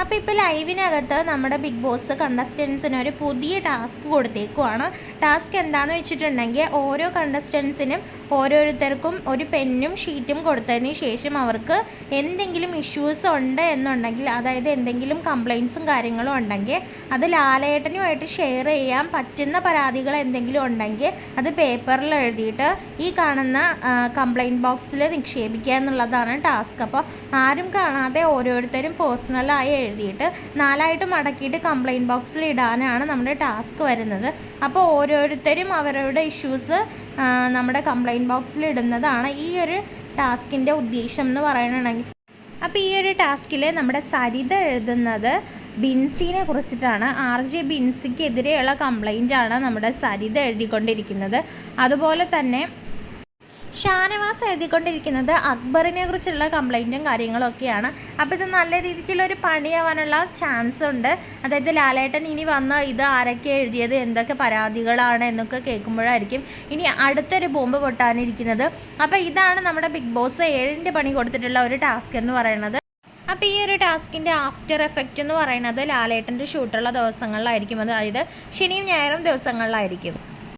അപ്പോൾ ഇപ്പോൾ ലൈവിനകത്ത് നമ്മുടെ ബിഗ് ബോസ് കണ്ടസ്റ്റൻസിന് ഒരു പുതിയ ടാസ്ക് കൊടുത്തേക്കുവാണ്. ടാസ്ക് എന്താണെന്ന് വെച്ചിട്ടുണ്ടെങ്കിൽ ഓരോ കണ്ടസ്റ്റൻസിനും ഓരോരുത്തർക്കും ഒരു പെന്നും ഷീറ്റും കൊടുത്തതിന് ശേഷം അവർക്ക് എന്തെങ്കിലും ഇഷ്യൂസ് ഉണ്ട് എന്നുണ്ടെങ്കിൽ അതായത് എന്തെങ്കിലും കംപ്ലയിൻസും കാര്യങ്ങളും ഉണ്ടെങ്കിൽ അത് ലാലേട്ടനുമായിട്ട് ഷെയർ ചെയ്യാൻ പറ്റുന്ന പരാതികൾ എന്തെങ്കിലും ഉണ്ടെങ്കിൽ അത് പേപ്പറിൽ എഴുതിയിട്ട് ഈ കാണുന്ന കംപ്ലയിന്റ് ബോക്സിൽ നിക്ഷേപിക്കുക എന്നുള്ളതാണ് ടാസ്ക്. അപ്പോൾ ആരും കാണാതെ ഓരോരുത്തരും പേഴ്സണലായി എഴുതിയിട്ട് നാലായിട്ട് മടക്കിയിട്ട് കംപ്ലയിന്റ് ബോക്സിൽ ഇടാനാണ് നമ്മുടെ ടാസ്ക് വരുന്നത്. അപ്പോൾ ഓരോരുത്തരും അവരുടെ ഇഷ്യൂസ് നമ്മുടെ കംപ്ലയിന്റ് ബോക്സിൽ ഇടുന്നതാണ് ഈ ഒരു ടാസ്കിന്റെ ഉദ്ദേശം എന്ന് പറയണമെങ്കിൽ അപ്പോൾ ഈ ഒരു ടാസ്കിൽ നമ്മുടെ സരിത എഴുതുന്നത് ബിൻസിനെ കുറിച്ചിട്ടാണ്. ആർ ജെ ബിൻസിക്കെതിരെയുള്ള ആണ് നമ്മുടെ സരിത എഴുതിക്കൊണ്ടിരിക്കുന്നത്. അതുപോലെ തന്നെ ഷാനവാസ് എഴുതിക്കൊണ്ടിരിക്കുന്നത് അക്ബറിനെ കുറിച്ചുള്ള കംപ്ലൈന്റും കാര്യങ്ങളൊക്കെയാണ്. അപ്പോൾ ഇത് നല്ല രീതിക്കുള്ള ഒരു പണിയാവാനുള്ള ചാൻസ് ഉണ്ട്. അതായത് ലാലേട്ടൻ ഇനി വന്ന് ഇത് ആരൊക്കെ എഴുതിയത് എന്തൊക്കെ പരാതികളാണ് എന്നൊക്കെ കേൾക്കുമ്പോഴായിരിക്കും ഇനി അടുത്തൊരു ബോംബ് പൊട്ടാനിരിക്കുന്നത്. അപ്പോൾ ഇതാണ് നമ്മുടെ ബിഗ് ബോസ് ഏഴിന്റെ പണി കൊടുത്തിട്ടുള്ള ഒരു ടാസ്ക് എന്ന് പറയുന്നത്. അപ്പോൾ ഈ ഒരു ടാസ്കിന്റെ ആഫ്റ്റർ എഫക്റ്റ് എന്ന് പറയുന്നത് ലാലേട്ടന്റെ ഷൂട്ടുള്ള ദിവസങ്ങളിലായിരിക്കും. അതായത് ശനിയും ഞായറും ദിവസങ്ങളിലായിരിക്കും.